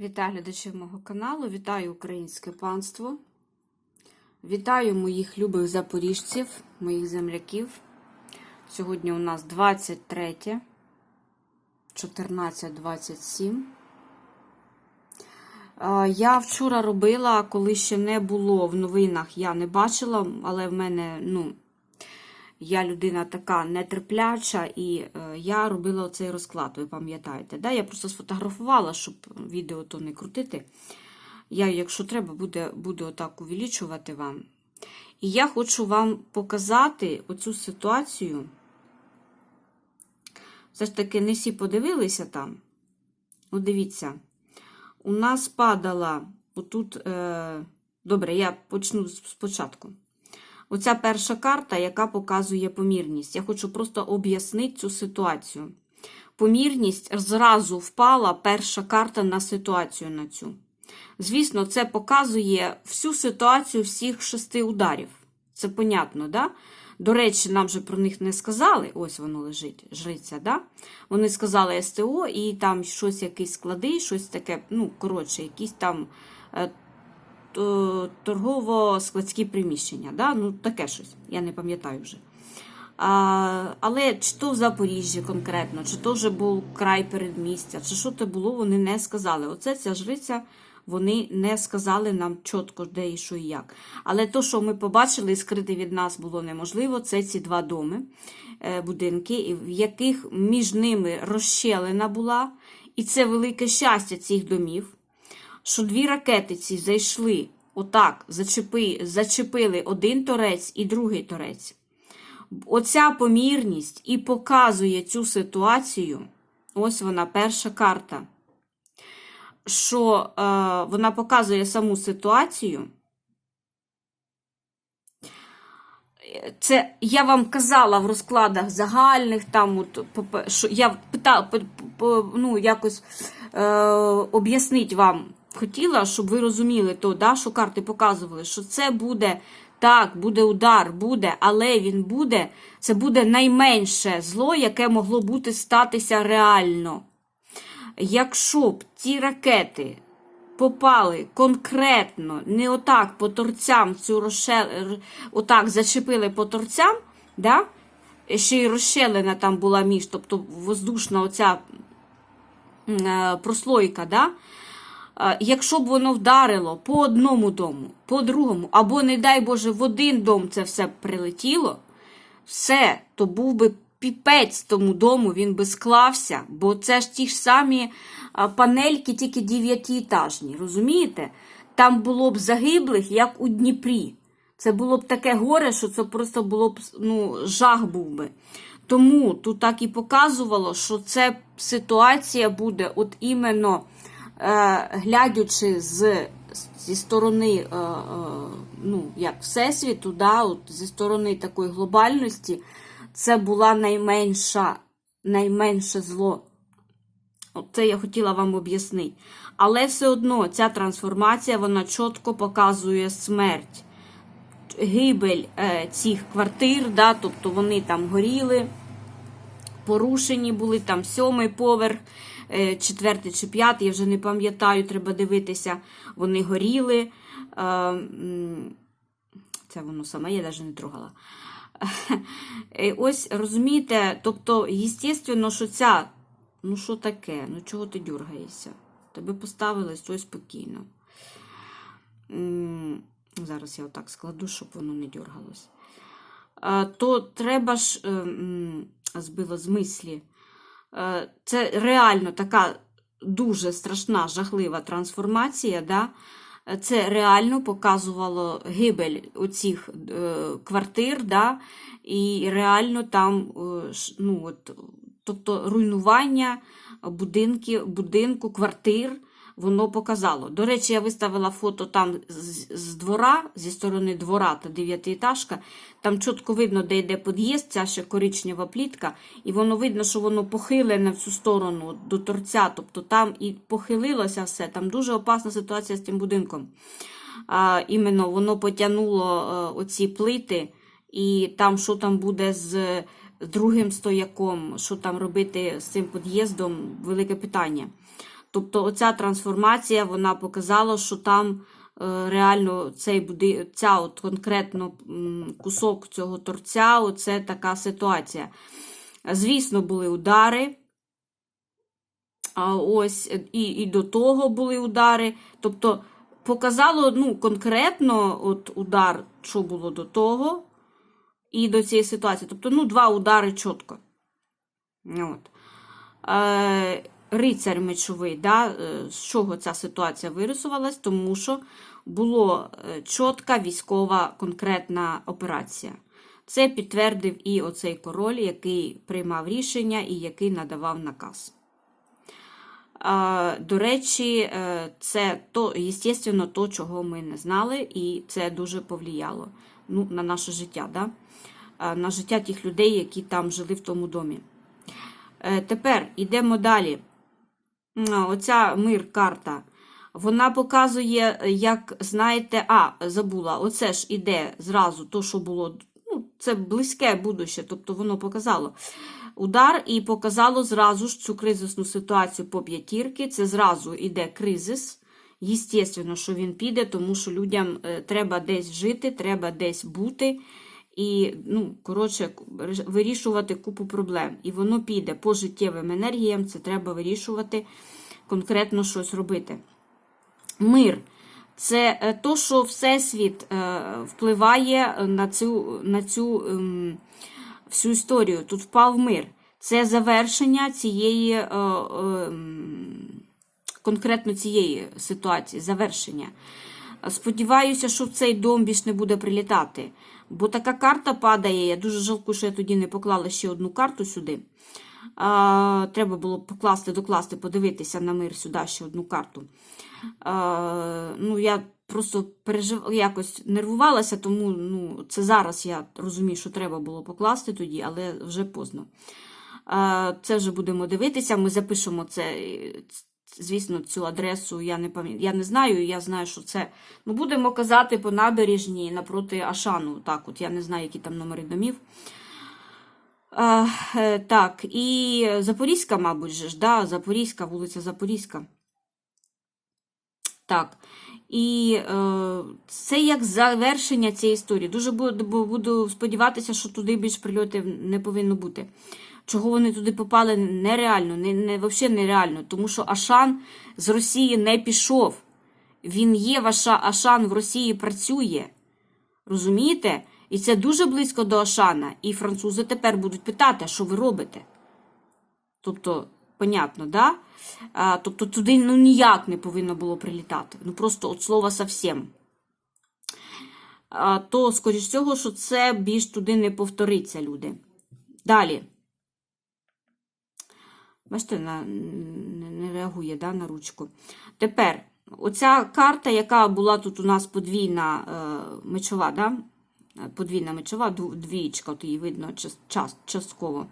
Вітаю глядачів мого каналу, вітаю українське панство, вітаю моїх любих запоріжців, моїх земляків. Сьогодні у нас 23, 14.27. Е, Я вчора робила, коли ще не було в новинах, я не бачила, але в мене, ну, я людина така нетерпляча, і е, я робила цей розклад, ви пам'ятаєте. Да? Я просто сфотографувала, щоб відео то не крутити. Я, якщо треба, буде, буду отак увеличувати вам. І я хочу вам показати оцю ситуацію. Все ж таки, не всі подивилися там. Ну, дивіться, у нас падала отут. Е... Добре, я почну спочатку. Оця перша карта, яка показує помірність. Я хочу просто об'яснити цю ситуацію. Помірність зразу впала перша карта на ситуацію на цю. Звісно, це показує всю ситуацію всіх шести ударів. Це понятно, да? До речі, нам же про них не сказали. Ось воно лежить, жриця, да? Вони сказали СТО, і там щось, якісь склади, щось таке, ну, коротше, якісь там е, торгово-складські приміщення. Да? Ну, таке щось, я не пам'ятаю вже. А, Але чи то в Запоріжжі конкретно, чи то вже був край передмістя, чи що це було, вони не сказали. Оце ця жриця, вони не сказали нам чітко, де і що і як. Але то, що ми побачили, і скрити від нас було неможливо, це ці два доми, будинки, в яких між ними розщелина була. І це велике щастя цих домів, що дві ракети ці зайшли отак, зачепи, зачепили один торець і другий торець. Оця помірність і показує цю ситуацію. Ось вона, перша карта. Що е, вона показує саму ситуацію. Це я вам казала в розкладах загальних, там, от, що я питала, ну, якось е, об'яснити вам хотіла, щоб ви розуміли, то, да, що карти показували, що це буде так, буде удар, буде, але він буде, це буде найменше зло, яке могло бути статися реально. Якщо б ті ракети попали конкретно, не отак по торцям, цю розшел... отак зачепили по торцям, да? ще й розщелена там була між, тобто воздушна оця е, прослойка, да? Якщо б воно вдарило по одному дому, по другому, або, не дай Боже, в один дом це все прилетіло, все, то був би піпець тому дому, він би склався, бо це ж ті ж самі панельки, тільки дев'ятиэтажні, розумієте? Там було б загиблих, як у Дніпрі. Це було б таке горе, що це просто було б ну, жах був би. Тому тут так і показувало, що це ситуація буде от іменно. Е, глядячи з, зі сторони е, е, ну, як Всесвіту, да, от, зі сторони такої глобальності, це була найменша, найменше зло. Це я хотіла вам об'яснити. Але все одно ця трансформація вона чітко показує смерть, гибель е, цих квартир, да, тобто вони там горіли, порушені були там сьомий поверх. Е, четвертий чи п'ятий, я вже не пам'ятаю, треба дивитися, вони горіли. Е, це воно саме, я навіть не трогала. Е, ось, розумієте, тобто, естественно, що ця, ну що таке? Ну, чого ти дюргаєшся? Тебе поставили все спокійно. Зараз я отак складу, щоб воно не дюргалось. То треба ж збило з мислі. Е, це реально така дуже страшна, жахлива трансформація. Да? Це реально показувало гибель оцих е, квартир, да? і реально там е, ну, от, тобто руйнування будинки, будинку, квартир воно показало. До речі, я виставила фото там з, двора, зі сторони двора та дев'ятиэтажка. Там чітко видно, де йде під'їзд, ця ще коричнева плітка, і воно видно, що воно похилене в цю сторону до торця. Тобто там і похилилося все. Там дуже опасна ситуація з тим будинком. А, Іменно воно потягнуло е, оці плити, і там, що там буде з другим стояком, що там робити з цим під'їздом, велике питання. Тобто, оця трансформація вона показала, що там е, реально цей буди, ця от конкретно кусок цього торця, оце така ситуація. Звісно, були удари. Ось і, і до того були удари. Тобто показало ну, конкретно от удар, що було до того, і до цієї ситуації. Тобто, ну, два удари чітко. От. Е, рицар мечовий, да, е, з чого ця ситуація вирисувалась? Тому що була чітка військова конкретна операція. Це підтвердив і оцей король, який приймав рішення і який надавав наказ. До речі, е, це то, естественно, то, чого ми не знали, і це дуже повлияло ну, на наше життя, да? На життя тих людей, які там жили в тому домі. Е, Тепер йдемо далі. Оця мир-карта. Вона показує, як, знаєте, а, забула, оце ж іде зразу то, що було. Ну, це близьке будуще, тобто воно показало удар і показало зразу ж цю кризисну ситуацію по п'ятірки. Це зразу іде кризис. Єстественно, що він піде, тому що людям е, треба десь жити, треба десь бути. І, ну, коротше, вирішувати купу проблем. І воно піде по життєвим енергіям, це треба вирішувати, конкретно щось робити. Мир це е, то, що Всесвіт е, впливає на цю, на цю ем, всю історію. Тут впав мир. Це завершення цієї, е, ем, конкретно цієї ситуації, завершення. Сподіваюся, що в цей дом більш не буде прилітати. Бо така карта падає. Я дуже жалкую, що я тоді не поклала ще одну карту сюди. А, Треба було покласти, докласти, подивитися на мир сюди ще одну карту. А, ну, Я просто пережив... якось нервувалася, тому ну, це зараз я розумію, що треба було покласти тоді, але вже поздно. Це вже будемо дивитися. Ми запишемо це. Звісно, цю адресу я не пам'ятаю. Я не знаю, я знаю, що це. Ну, будемо казати по набережній напроти Ашану. Так, от я не знаю, які там номери домів. А, е, так, і Запорізька, мабуть, же да, Запорізька, вулиця Запорізька. Так. І е, це як завершення цієї історії. Дуже буду, буду сподіватися, що туди більш прильотів не повинно бути. Чого вони туди попали, нереально, не, не, взагалі нереально. Тому що Ашан з Росії не пішов. Він є, ваша Ашан в Росії працює. Розумієте? І це дуже близько до Ашана. І французи тепер будуть питати, що ви робите. Тобто, понятно, да? А, Тобто туди ну, ніяк не повинно було прилітати. Ну просто от слова совсем. А, То, скоріш всього, що це більш туди не повториться, люди. Далі. Бачите, на, не, реагує да, на ручку. Тепер, оця карта, яка була тут у нас подвійна е, мечова, да? подвійна мечова, двічка, от її видно час, частково.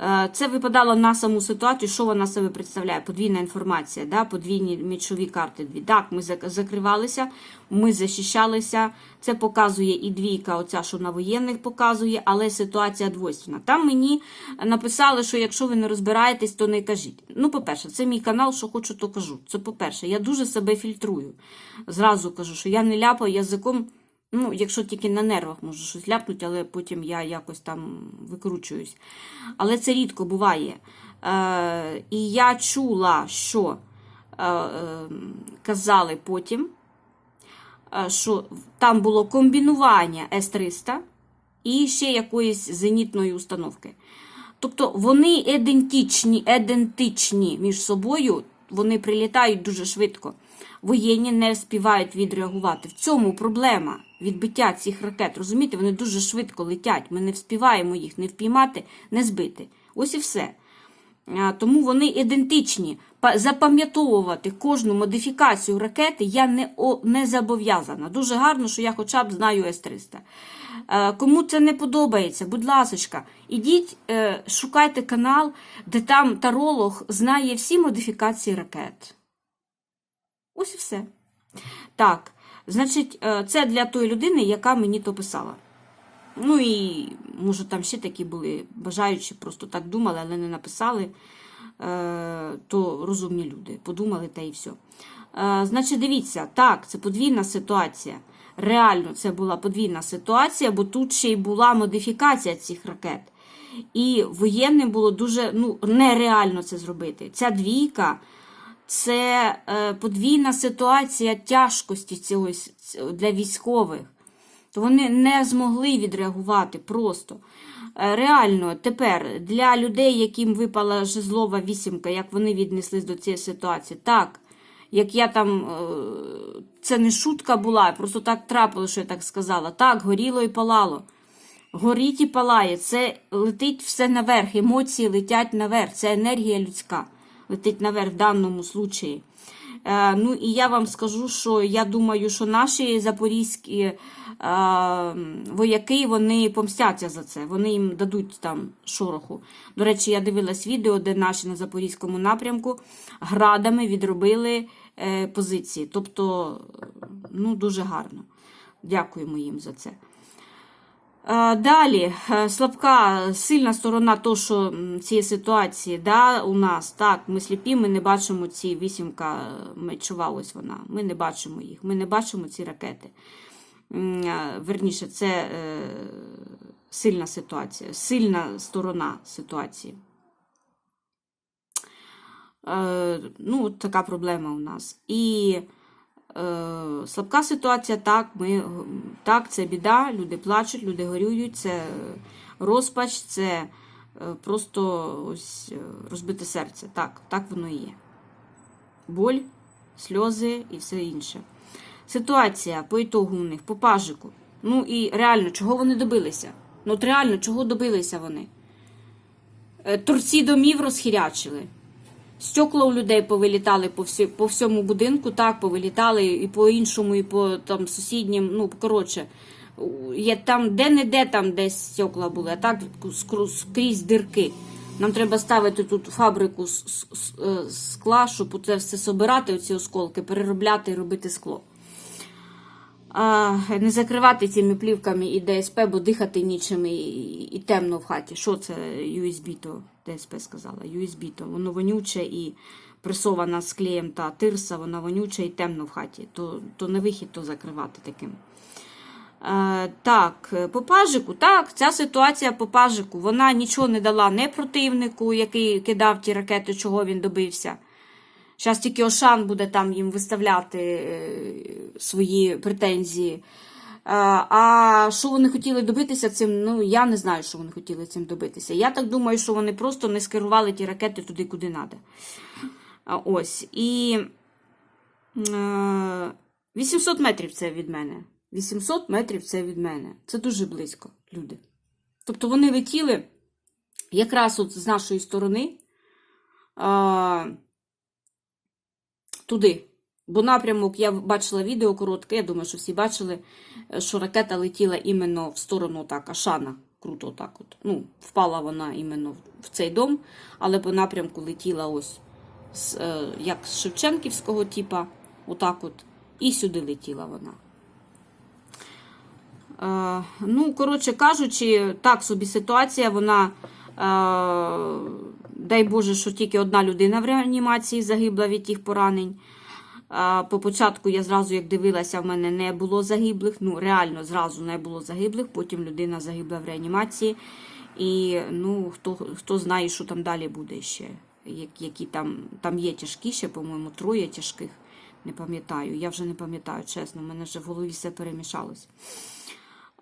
Е, Це випадало на саму ситуацію, що вона себе представляє? Подвійна інформація, да? подвійні мечові карти. Дві. Так, ми закривалися, ми захищалися. Це показує і двійка, оця, що на воєнних показує, але ситуація двойственна. Там мені написали, що якщо ви не розбираєтесь, то не кажіть. Ну, по-перше, це мій канал, що хочу, то кажу. Це по-перше, я дуже себе фільтрую. Зразу кажу, що я не ляпаю язиком. Ну, якщо тільки на нервах можу щось ляпнути, але потім я якось там викручуюсь. Але це рідко буває. Е, І я чула, що е, е, казали потім, е, що там було комбінування С-300 і ще якоїсь зенітної установки. Тобто вони ідентичні, ідентичні між собою, вони прилітають дуже швидко. Воєнні не співають відреагувати. В цьому проблема відбиття цих ракет. Розумієте, вони дуже швидко летять. Ми не вспіваємо їх не впіймати, не збити. Ось і все. Тому вони ідентичні. Запам'ятовувати кожну модифікацію ракети я не не зобов'язана. Дуже гарно, що я хоча б знаю С-300. Кому це не подобається, будь ласка, ідіть, е, шукайте канал, де там таролог знає всі модифікації ракет. Ось і все. Так, значить, е, це для тої людини, яка мені то писала. Ну і, може, там ще такі були бажаючі, просто так думали, але не написали. е, то розумні люди. Подумали та і все. Значить, дивіться, так, це подвійна ситуація. Реально, це була подвійна ситуація, бо тут ще й була модифікація цих ракет. І воєнним було дуже ну, нереально це зробити. Ця двійка це е, подвійна ситуація тяжкості с- для військових. То вони не змогли відреагувати просто. Е, Реально, тепер для людей, яким випала жезлова вісімка, як вони віднеслись до цієї ситуації, так, як я там, е, це не шутка була, просто так трапило, що я так сказала. Так, горіло і палало. Горіть і палає, це летить все наверх, емоції летять наверх, це енергія людська летить наверх в даному случаї. Е, ну і я вам скажу, що я думаю, що наші запорізькі е, вояки вони помстяться за це. Вони їм дадуть там шороху. До речі, я дивилась відео, де наші на запорізькому напрямку градами відробили е, позиції. Тобто, ну дуже гарно. Дякуємо їм за це. Е, Далі, е, слабка, сильна сторона то, що цієї ситуації да, у нас, так, ми сліпі, ми не бачимо ці вісімка е, мечова, ось вона. Ми не бачимо їх, ми не бачимо ці ракети. Верніше, це е, сильна ситуація, сильна сторона ситуації. Е, ну, така проблема у нас. І слабка ситуація, так, ми, так, це біда, люди плачуть, люди горюють, це розпач, це е, просто ось е, розбите серце. Так, так воно і є. Боль, сльози і все інше. Ситуація по ітогу у них, по пажику. Ну і реально, чого вони добилися? Ну, от реально, чого добилися вони? Е, Торці домів розхірячили. Стекла у людей повилітали по, всі, по всьому будинку, так, повилітали і по іншому, і по там сусіднім. Ну, коротше, є там де-не-де там десь стекла були, а так скрізь дирки. Нам треба ставити тут фабрику з- е, скла, щоб це все собирати, оці осколки, переробляти і робити скло. Не закривати цими плівками і ДСП, бо дихати нічим і, і темно в хаті. Що це USB то ДСП сказала? USB то воно вонюче і пресована з клеєм та тирса, вона вонюча і темно в хаті. То, то не вихід то закривати таким. Е, так, по пажику, так, ця ситуація по пажику, вона нічого не дала не противнику, який кидав ті ракети, чого він добився. Зараз тільки Ошан буде там їм виставляти е, свої претензії. Е, А що вони хотіли добитися цим? Ну, я не знаю, що вони хотіли цим добитися. Я так думаю, що вони просто не скерували ті ракети туди, куди треба. Ось. І е, 800 метрів це від мене. 800 метрів це від мене. Це дуже близько, люди. Тобто вони летіли якраз от з нашої сторони. Туди. Бо напрямок я бачила відео коротке, я думаю, що всі бачили, е, що ракета летіла іменно в сторону так, Ашана. Круто так от. Ну, впала вона іменно в цей дом, але по напрямку летіла ось з, е, як з Шевченківського типа, отак от, і сюди летіла вона. Е, ну, коротше кажучи, так собі ситуація, вона, дай Боже, що тільки одна людина в реанімації загибла від тих поранень. По початку я зразу, як дивилася, в мене не було загиблих. Ну, реально, зразу не було загиблих. Потім людина загибла в реанімації. І ну, хто, хто знає, що там далі буде ще. Як- Які там, там є тяжкі ще, по-моєму, троє тяжких. Не пам'ятаю. Я вже не пам'ятаю, чесно, в мене вже в голові все перемішалось.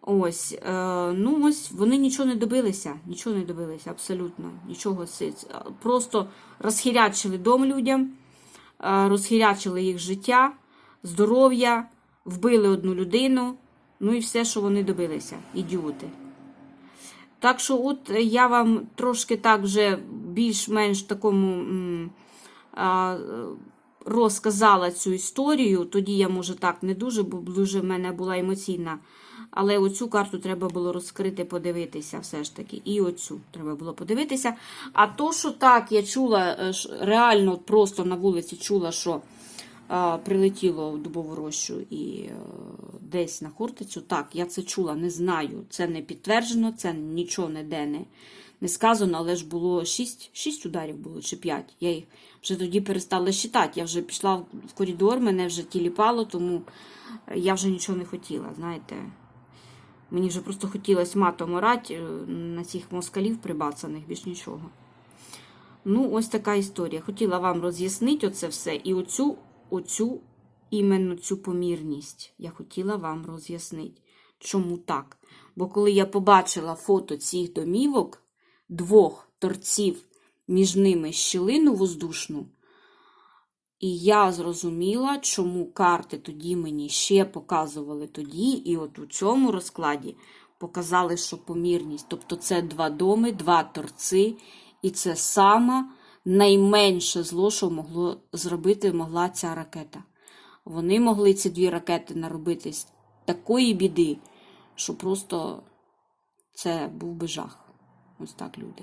Ось, е, ну ось вони нічого не добилися, нічого не добилися, абсолютно. Нічого. Це- Просто розхірячили дом людям, е, розхірячили їх життя, здоров'я, вбили одну людину, ну і все, що вони добилися, ідіоти. Так що, от е, я вам трошки так вже більш-менш такому е, розказала цю історію. Тоді я, може, так не дуже, бо дуже в мене була емоційна. Але оцю карту треба було розкрити, подивитися все ж таки. І оцю треба було подивитися. А то, що так, я чула, е, реально просто на вулиці чула, що е, прилетіло в дубову рощу і е, десь на Хортицю. Так, я це чула, не знаю. Це не підтверджено, це нічого ніде не, не сказано, але ж було 6, 6 ударів було чи 5. Я їх вже тоді перестала считати. Я вже пішла в коридор, мене вже тіліпало, тому я вже нічого не хотіла, знаєте. Мені вже просто хотілося матом орати е, на цих москалів прибацаних, більш нічого. Ну, ось така історія. Хотіла вам роз'яснити оце все. І оцю, оцю, іменно цю помірність я хотіла вам роз'яснити. Чому так? Бо коли я побачила фото цих домівок, двох торців, між ними щілину воздушну, і я зрозуміла, чому карти тоді мені ще показували тоді, і от у цьому розкладі показали, що помірність. Тобто це два доми, два торци, і це саме найменше зло, що могло зробити могла ця ракета. Вони могли ці дві ракети наробити з такої біди, що просто це був би жах. Ось так, люди.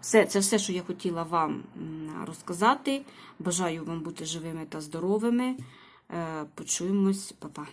Все, це все, що я хотіла вам розказати. Бажаю вам бути живими та здоровими. Е, Почуємось, Па-па.